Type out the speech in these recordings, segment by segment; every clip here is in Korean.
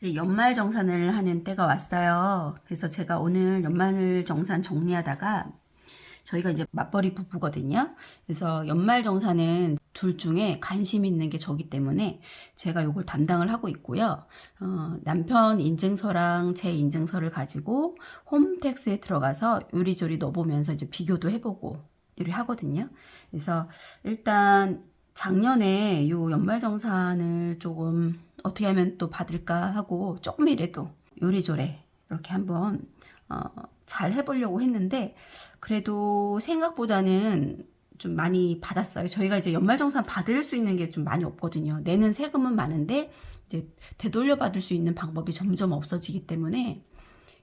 이제 연말 정산을 하는 때가 왔어요. 그래서 제가 오늘 연말 정산 정리하다가 저희가 이제 맞벌이 부부거든요. 그래서 연말 정산은 둘 중에 관심 있는 게 저기 때문에 제가 요걸 담당을 하고 있고요. 어, 남편 인증서랑 제 인증서를 가지고 홈택스에 들어가서 요리조리 넣어보면서 이제 비교도 해보고 이렇게 하거든요. 그래서 일단 작년에 요 연말 정산을 조금 어떻게 하면 또 받을까 하고 조금이라도 요리조리 이렇게 한번 어, 잘 해보려고 했는데 그래도 생각보다는 좀 많이 받았어요. 저희가 이제 연말정산 받을 수 있는 게 좀 많이 없거든요. 내는 세금은 많은데 이제 되돌려 받을 수 있는 방법이 점점 없어지기 때문에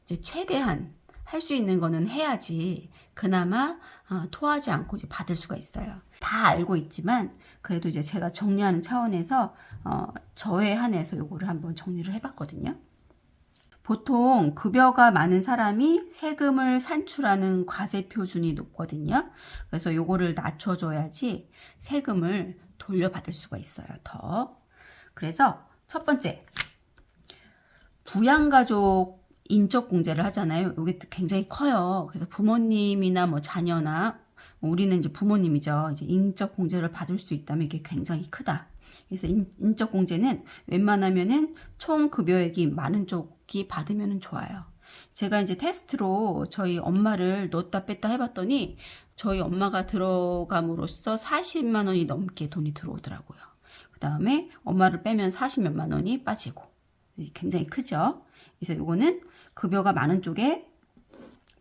이제 최대한 할 수 있는 거는 해야지 그나마 어, 토하지 않고 이제 받을 수가 있어요. 다 알고 있지만 그래도 이제 제가 정리하는 차원에서 어, 저에 한해서 요거를 한번 정리를 해봤거든요. 보통 급여가 많은 사람이 세금을 산출하는 과세 표준이 높거든요. 그래서 요거를 낮춰줘야지 세금을 돌려받을 수가 있어요. 더. 그래서 첫 번째 부양가족 인적 공제를 하잖아요. 이게 굉장히 커요. 그래서 부모님이나 뭐 자녀나 뭐 우리는 이제 부모님이죠. 이제 인적 공제를 받을 수 있다면 이게 굉장히 크다. 그래서 인, 인적 공제는 웬만하면은 총 급여액이 많은 쪽이 받으면 좋아요. 제가 이제 테스트로 저희 엄마를 넣었다 뺐다 해봤더니 저희 엄마가 들어감으로써 40만 원이 넘게 돈이 들어오더라고요. 그 다음에 엄마를 빼면 40몇만 원이 빠지고 굉장히 크죠. 그래서 요거는 급여가 많은 쪽에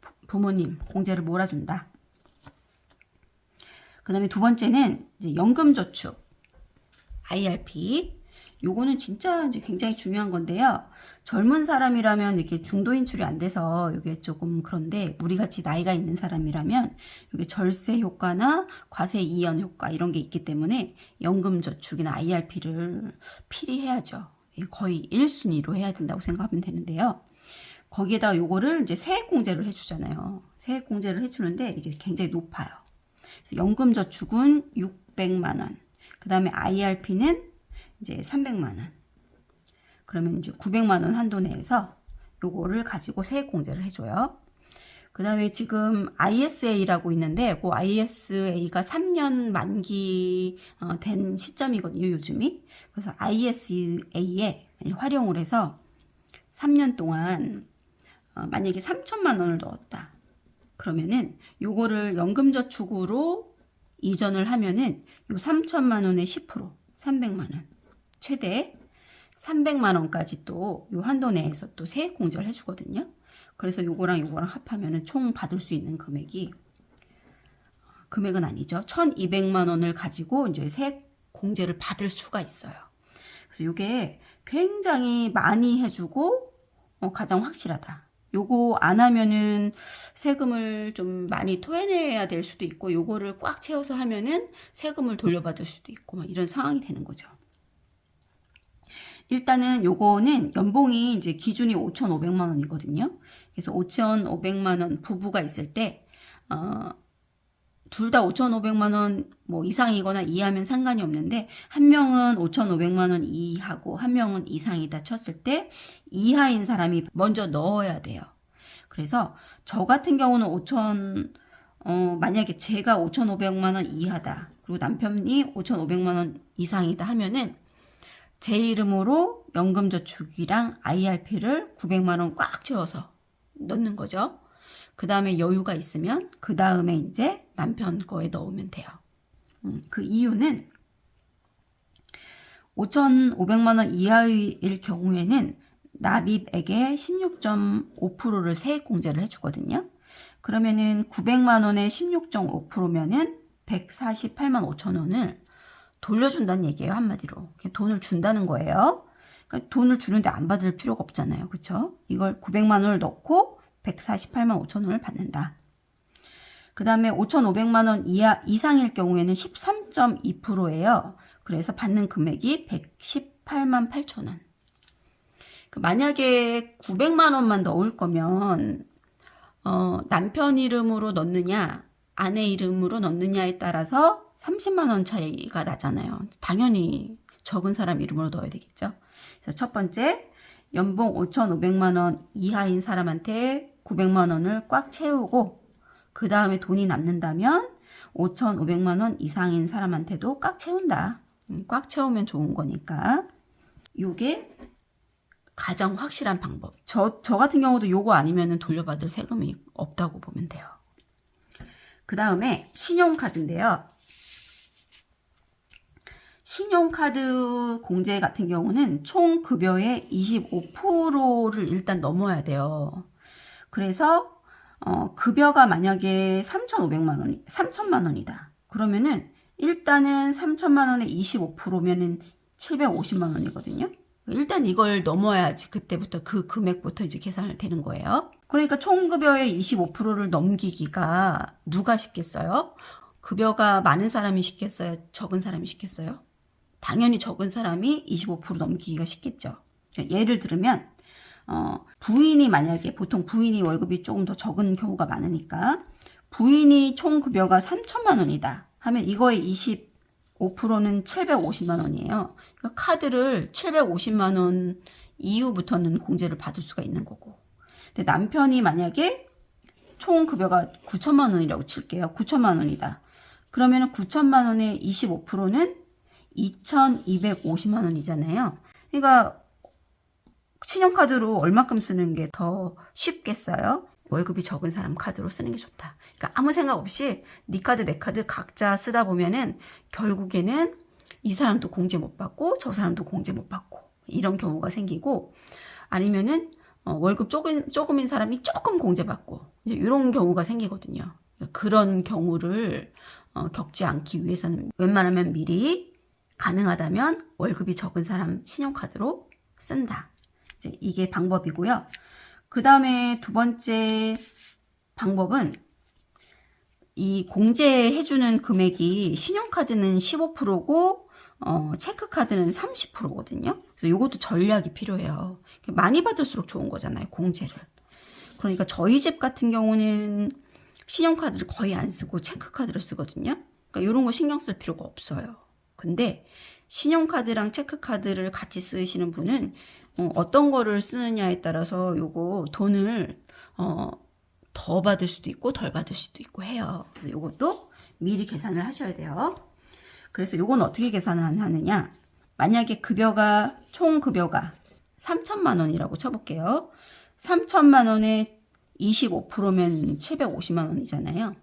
부- 부모님 공제를 몰아준다. 그 다음에 두 번째는 이제 연금저축 IRP. 요거는 진짜 이제 굉장히 중요한 건데요. 젊은 사람이라면 이렇게 중도 인출이 안 돼서 이게 조금 그런데 우리 같이 나이가 있는 사람이라면 이게 절세 효과나 과세 이연 효과 이런 게 있기 때문에 연금 저축이나 IRP를 필히 해야죠. 거의 1순위로 해야 된다고 생각하면 되는데요. 거기에다가 요거를 이제 세액 공제를 해주잖아요. 세액 공제를 해주는데 이게 굉장히 높아요. 그래서 연금 저축은 600만 원. 그 다음에 IRP는 이제 300만 원. 그러면 이제 900만 원 한도 내에서 요거를 가지고 세액 공제를 해줘요. 그 다음에 지금 ISA라고 있는데, 그 ISA가 3년 만기 어, 된 시점이거든요, 요즘이. 그래서 ISA에 활용을 해서 3년 동안 어, 만약에 3천만 원을 넣었다. 그러면은 요거를 연금저축으로 이전을 하면은 요 3천만 원의 10% 300만 원 최대 300만 원까지 또 요 한도 내에서 또 세액 공제를 해주거든요. 그래서 요거랑 요거랑 합하면은 총 받을 수 있는 금액이 어, 금액은 아니죠. 1,200만 원을 가지고 이제 세액 공제를 받을 수가 있어요. 그래서 요게 굉장히 많이 해주고 어, 가장 확실하다. 요거 안 하면은 세금을 좀 많이 토해내야 될 수도 있고 요거를 꽉 채워서 하면은 세금을 돌려받을 수도 있고 막 이런 상황이 되는 거죠. 일단은 요거는 연봉이 이제 기준이 5,500만 원이거든요. 그래서 5,500만 원 부부가 있을 때 어, 둘 다 5,500만 원 뭐 이상이거나 이하면 상관이 없는데 한 명은 5,500만 원 이하고 한 명은 이상이다 쳤을 때 이하인 사람이 먼저 넣어야 돼요. 그래서 저 같은 경우는 5,000 어, 만약에 제가 5,500만 원 이하다. 그리고 남편이 5,500만 원 이상이다 하면은 제 이름으로 연금저축이랑 IRP를 900만 원 꽉 채워서 넣는 거죠. 그 다음에 여유가 있으면 그 다음에 이제 남편 거에 넣으면 돼요. 음, 그 이유는 5,500만 원 이하일 경우에는 납입액의 16.5%를 세액 공제를 해주거든요. 그러면은 900만 원에 16.5%면은 148만 5천 원을 돌려준다는 얘기예요 한마디로 돈을 준다는 거예요. 그러니까 돈을 주는데 안 받을 필요가 없잖아요, 그렇죠? 이걸 900만 원을 넣고 148만 5천 원을 받는다. 그 다음에 5,500만 원 이하, 이상일 경우에는 13.2%예요. 그래서 받는 금액이 118만 8천 원. 그 만약에 900만 원만 넣을 거면 어, 남편 이름으로 넣느냐, 아내 이름으로 넣느냐에 따라서 30만 원 차이가 나잖아요. 당연히 적은 사람 이름으로 넣어야 되겠죠. 그래서 첫 번째 연봉 5,500만 원 이하인 사람한테 900만 원을 꽉 채우고 그 다음에 돈이 남는다면 5,500만 원 이상인 사람한테도 꽉 채운다. 음, 꽉 채우면 좋은 거니까. 요게 가장 확실한 방법. 저, 저 같은 경우도 요거 아니면은 돌려받을 세금이 없다고 보면 돼요. 그 다음에 신용카드인데요. 신용카드 공제 같은 경우는 총 급여의 25%를 일단 넘어야 돼요. 그래서 어, 급여가 만약에 3,500만 원, 3천만 원이다. 그러면은 일단은 3천만 원에 25%면은 750만 원이거든요. 일단 이걸 넘어야지 그때부터 그 금액부터 이제 계산을 되는 거예요. 그러니까 총 급여의 25%를 넘기기가 누가 쉽겠어요? 급여가 많은 사람이 쉽겠어요? 적은 사람이 쉽겠어요? 당연히 적은 사람이 25% 넘기기가 쉽겠죠. 예를 들면 어, 부인이 만약에 보통 부인이 월급이 조금 더 적은 경우가 많으니까 부인이 총 급여가 3천만 원이다 하면 이거의 25%는 750만 원이에요. 그러니까 카드를 750만 원 이후부터는 공제를 받을 수가 있는 거고. 근데 남편이 만약에 총 급여가 9천만 원이라고 칠게요. 9천만 원이다. 그러면은 9천만 원의 25%는 2,250만 원이잖아요. 그러니까 신용카드로 얼마큼 쓰는 게 더 쉽겠어요? 월급이 적은 사람 카드로 쓰는 게 좋다. 그러니까 아무 생각 없이 네 카드 내 카드 각자 쓰다 보면은 결국에는 이 사람도 공제 못 받고 저 사람도 공제 못 받고 이런 경우가 생기고 아니면은 어, 월급 조금 조금인 사람이 조금 공제 받고 이제 이런 경우가 생기거든요. 그런 경우를 어, 겪지 않기 위해서는 웬만하면 미리 가능하다면 월급이 적은 사람 신용카드로 쓴다. 이제 이게 방법이고요. 그 다음에 두 번째 방법은 이 공제해주는 금액이 신용카드는 15%고 어, 체크카드는 30%거든요. 그래서 이것도 전략이 필요해요. 많이 받을수록 좋은 거잖아요. 공제를. 그러니까 저희 집 같은 경우는 신용카드를 거의 안 쓰고 체크카드를 쓰거든요. 그러니까 이런 거 신경 쓸 필요가 없어요. 근데 신용카드랑 체크카드를 같이 쓰시는 분은 어, 어떤 거를 쓰느냐에 따라서 요거 돈을 어, 더 받을 수도 있고 덜 받을 수도 있고 해요. 요것도 미리 계산을 하셔야 돼요. 그래서 요건 어떻게 계산하느냐? 만약에 급여가 총 급여가 3천만 원이라고 쳐볼게요. 3천만 원에 25%면 750만 원이잖아요.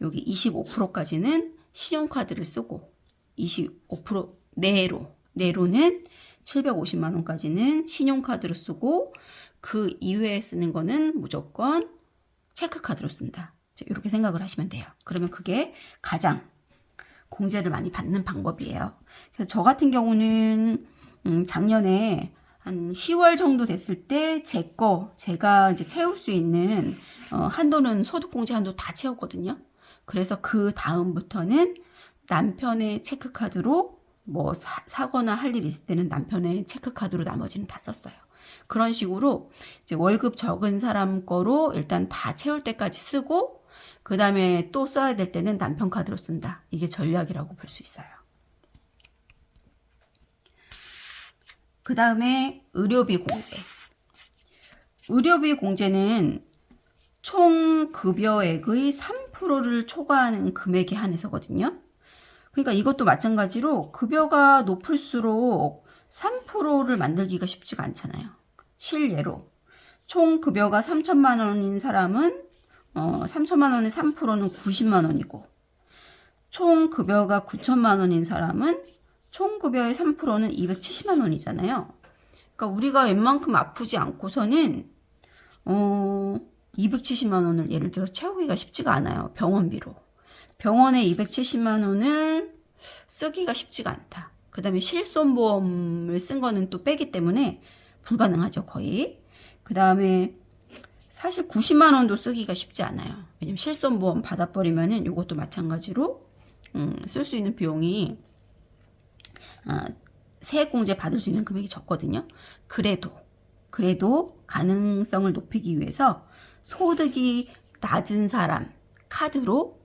여기 25%까지는 신용카드를 쓰고 25% 내로 내로는 750만 원까지는 신용카드로 쓰고 그 이외에 쓰는 거는 무조건 체크카드로 쓴다. 이렇게 생각을 하시면 돼요. 그러면 그게 가장 공제를 많이 받는 방법이에요. 그래서 저 같은 경우는 음, 작년에 한 10월 정도 됐을 때 제 거 제가 이제 채울 수 있는 어, 한도는 소득공제 한도 다 채웠거든요. 그래서 그 다음부터는 남편의 체크카드로 뭐 사, 거나 할 일 있을 때는 남편의 체크카드로 나머지는 다 썼어요. 그런 식으로 이제 월급 적은 사람 거로 일단 다 채울 때까지 쓰고 그 다음에 또 써야 될 때는 남편 카드로 쓴다. 이게 전략이라고 볼 수 있어요. 그 다음에 의료비 공제. 의료비 공제는 총 급여액의 3%를 초과하는 금액에 한해서거든요. 그러니까 이것도 마찬가지로 급여가 높을수록 3%를 만들기가 쉽지가 않잖아요. 실례로 총 급여가 3천만 원인 사람은 어, 3천만 원의 3%는 90만 원이고 총 급여가 9천만 원인 사람은 총 급여의 3%는 270만 원이잖아요. 그러니까 우리가 웬만큼 아프지 않고서는 어, 270만 원을 예를 들어 채우기가 쉽지가 않아요. 병원비로. 병원에 270만 원을 쓰기가 쉽지가 않다. 그 다음에 실손보험을 쓴 거는 또 빼기 때문에 불가능하죠, 거의. 그 다음에 사실 90만 원도 쓰기가 쉽지 않아요. 왜냐면 실손보험 받아버리면은 이것도 마찬가지로 음, 쓸 수 있는 비용이 아, 세액공제 받을 수 있는 금액이 적거든요. 그래도 그래도 가능성을 높이기 위해서 소득이 낮은 사람 카드로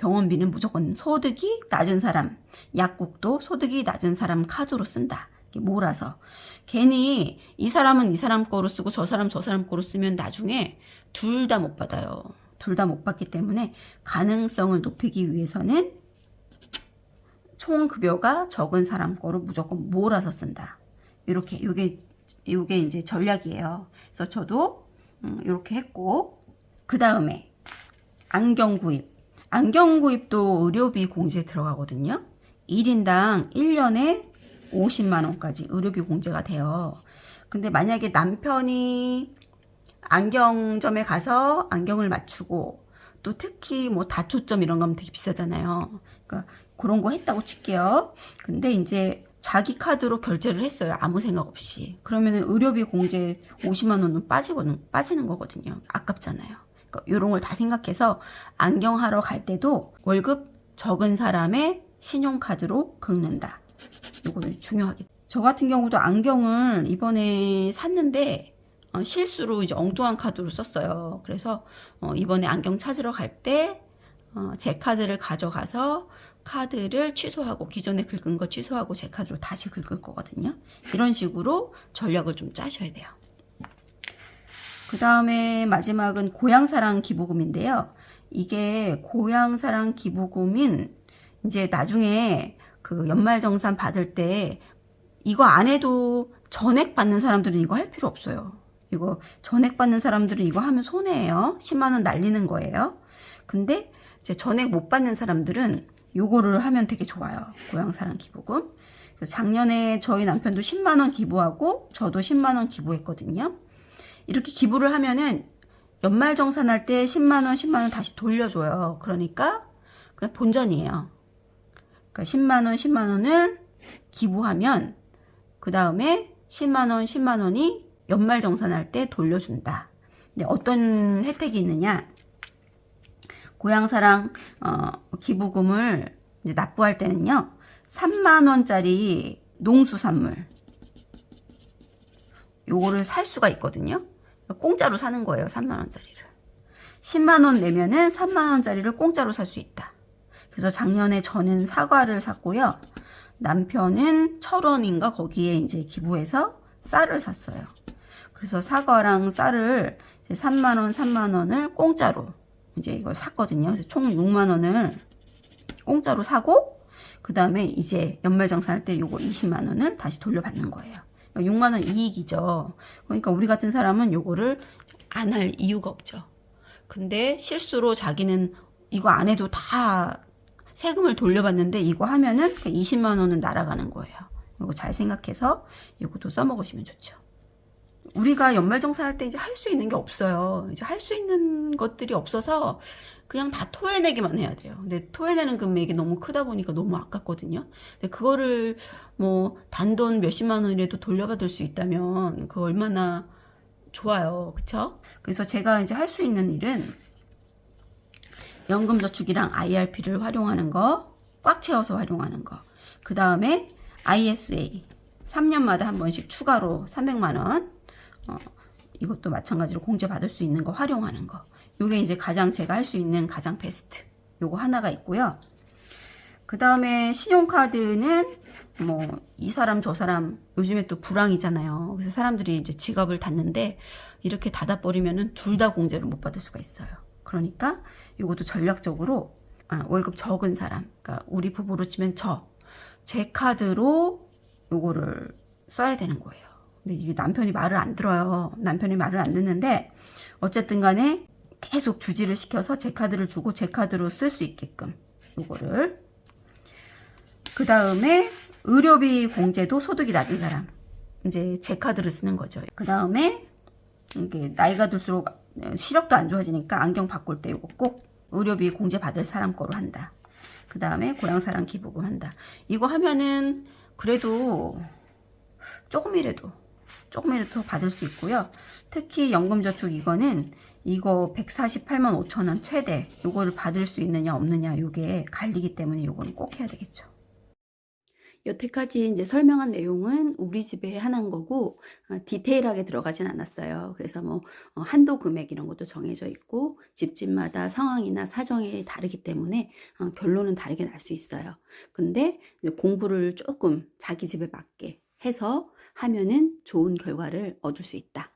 병원비는 무조건 소득이 낮은 사람, 약국도 소득이 낮은 사람 카드로 쓴다. 몰아서 괜히 이 사람은 이 사람 거로 쓰고 저 사람 저 사람 거로 쓰면 나중에 둘 다 못 받아요. 둘 다 못 받기 때문에 가능성을 높이기 위해서는 총 급여가 적은 사람 거로 무조건 몰아서 쓴다. 이렇게 요게 요게 이제 전략이에요. 그래서 저도 음, 이렇게 했고 그 다음에 안경 구입. 안경 구입도 의료비 공제에 들어가거든요. 1인당 1년에 50만 원까지 의료비 공제가 돼요. 근데 만약에 남편이 안경점에 가서 안경을 맞추고 또 특히 뭐 다초점 이런 거면 되게 비싸잖아요. 그러니까 그런 거 했다고 칠게요. 근데 이제 자기 카드로 결제를 했어요. 아무 생각 없이. 그러면은 의료비 공제 50만 원은 빠지거든, 빠지는 거거든요. 아깝잖아요. 이런 걸 다 생각해서 안경하러 갈 때도 월급 적은 사람의 신용카드로 긁는다. 이거는 중요하게. 저 같은 경우도 안경을 이번에 샀는데 어, 실수로 이제 엉뚱한 카드로 썼어요. 그래서 어, 이번에 안경 찾으러 갈때 어, 제 카드를 가져가서 카드를 취소하고 기존에 긁은 거 취소하고 제 카드로 다시 긁을 거거든요. 이런 식으로 전략을 좀 짜셔야 돼요. 그 다음에 마지막은 고향사랑 기부금인데요. 이게 고향사랑 기부금인 이제 나중에 그 연말정산 받을 때 이거 안 해도 전액 받는 사람들은 이거 할 필요 없어요. 이거 전액 받는 사람들은 이거 하면 손해예요. 10만 원 날리는 거예요. 근데 이제 전액 못 받는 사람들은 요거를 하면 되게 좋아요. 고향사랑 기부금. 작년에 저희 남편도 10만 원 기부하고 저도 10만 원 기부했거든요. 이렇게 기부를 하면은 연말 정산할 때 10만 원, 10만 원 다시 돌려줘요. 그러니까 그냥 본전이에요. 그러니까 10만 원, 10만 원을 기부하면 그 다음에 10만 원, 10만 원이 연말 정산할 때 돌려준다. 근데 어떤 혜택이 있느냐? 고향사랑 어, 기부금을 이제 납부할 때는요. 3만 원짜리 농수산물 요거를 살 수가 있거든요. 공짜로 사는 거예요. 3만 원짜리를. 10만 원 내면은 3만 원짜리를 공짜로 살 수 있다. 그래서 작년에 저는 사과를 샀고요. 남편은 철원인가 거기에 이제 기부해서 쌀을 샀어요. 그래서 사과랑 쌀을 이제 3만 원, 3만 원을 공짜로 이제 이걸 샀거든요. 총 6만 원을 공짜로 사고 그 다음에 이제 연말정산할 때 요거 20만 원을 다시 돌려받는 거예요. 6만 원 이익이죠. 그러니까 우리 같은 사람은 요거를 안 할 이유가 없죠. 근데 실수로 자기는 이거 안 해도 다 세금을 돌려받는데 이거 하면은 20만 원은 날아가는 거예요. 이거 잘 생각해서 이것도 써먹으시면 좋죠. 우리가 연말정산 할 때 이제 할 수 있는 게 없어요. 이제 할 수 있는 것들이 없어서 그냥 다 토해내기만 해야 돼요. 근데 토해내는 금액이 너무 크다 보니까 너무 아깝거든요. 근데 그거를 뭐 단돈 몇십만 원이라도 돌려받을 수 있다면 그 얼마나 좋아요. 그쵸? 그래서 제가 이제 할 수 있는 일은 연금저축이랑 IRP를 활용하는 거, 꽉 채워서 활용하는 거. 그 다음에 ISA 3년마다 한 번씩 추가로 300만 원. 어, 이것도 마찬가지로 공제 받을 수 있는 거 활용하는 거. 요게 이제 가장 제가 할 수 있는 가장 베스트. 요거 하나가 있고요. 그 다음에 신용카드는 뭐 이 사람 저 사람 요즘에 또 불황이잖아요. 그래서 사람들이 이제 지갑을 닫는데 이렇게 닫아버리면은 둘 다 공제를 못 받을 수가 있어요. 그러니까 요것도 전략적으로 아, 월급 적은 사람, 그러니까 우리 부부로 치면 저, 제 카드로 요거를 써야 되는 거예요. 근데 이게 남편이 말을 안 들어요. 남편이 말을 안 듣는데 어쨌든 간에 계속 주지를 시켜서 제 카드를 주고 제 카드로 쓸 수 있게끔 요거를 그 다음에 의료비 공제도 소득이 낮은 사람 이제 제 카드를 쓰는 거죠. 그 다음에 이게 나이가 들수록 시력도 안 좋아지니까 안경 바꿀 때 요거 꼭 의료비 공제 받을 사람 거로 한다. 그 다음에 고향사랑 기부금 한다. 이거 하면은 그래도 조금이라도 조금이라도 더 받을 수 있고요. 특히 연금저축 이거는 이거 148만 5천 원 최대 요거를 받을 수 있느냐 없느냐 요게 갈리기 때문에 요거는 꼭 해야 되겠죠. 여태까지 이제 설명한 내용은 우리 집에 하나인 거고 어, 디테일하게 들어가진 않았어요. 그래서 뭐 어, 한도 금액 이런 것도 정해져 있고 집집마다 상황이나 사정이 다르기 때문에 어, 결론은 다르게 날 수 있어요. 근데 공부를 조금 자기 집에 맞게 해서 하면은 좋은 결과를 얻을 수 있다.